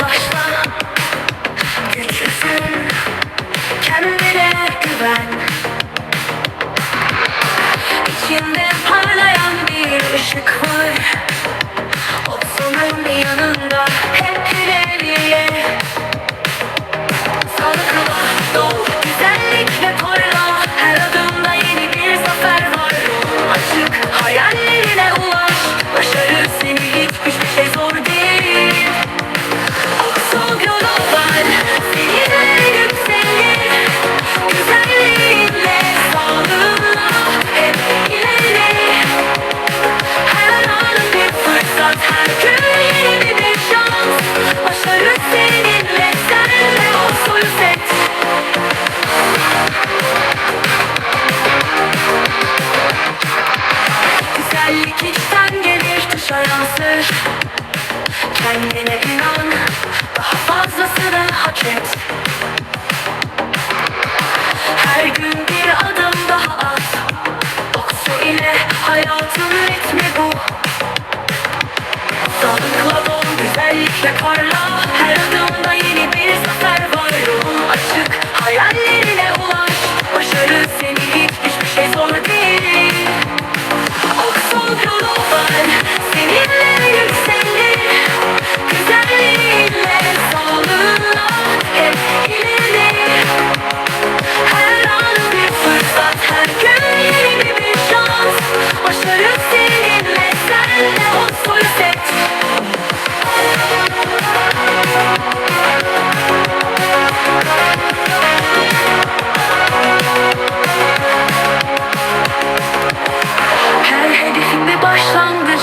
başla Güçlüsün Kendine güven. İçinde parlayan bir ışık var. O sonun yanında hep ileriye Sağlıkla doğru Kendine inan Daha fazlasını hak et. Her gün bir adım daha at. Boksu ile hayatın ritmi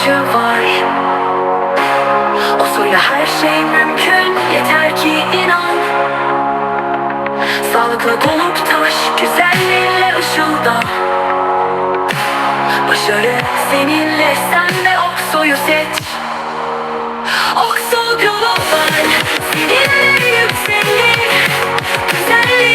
başlangıcı var. O suyla her şey mümkün. Yeter ki inan. Sağlıkla dolup taş Güzelliğinle ışılda. Başarı seninle Sen de Okso'yu seç. Okso Global. Seninle yükselir. Sağlıkla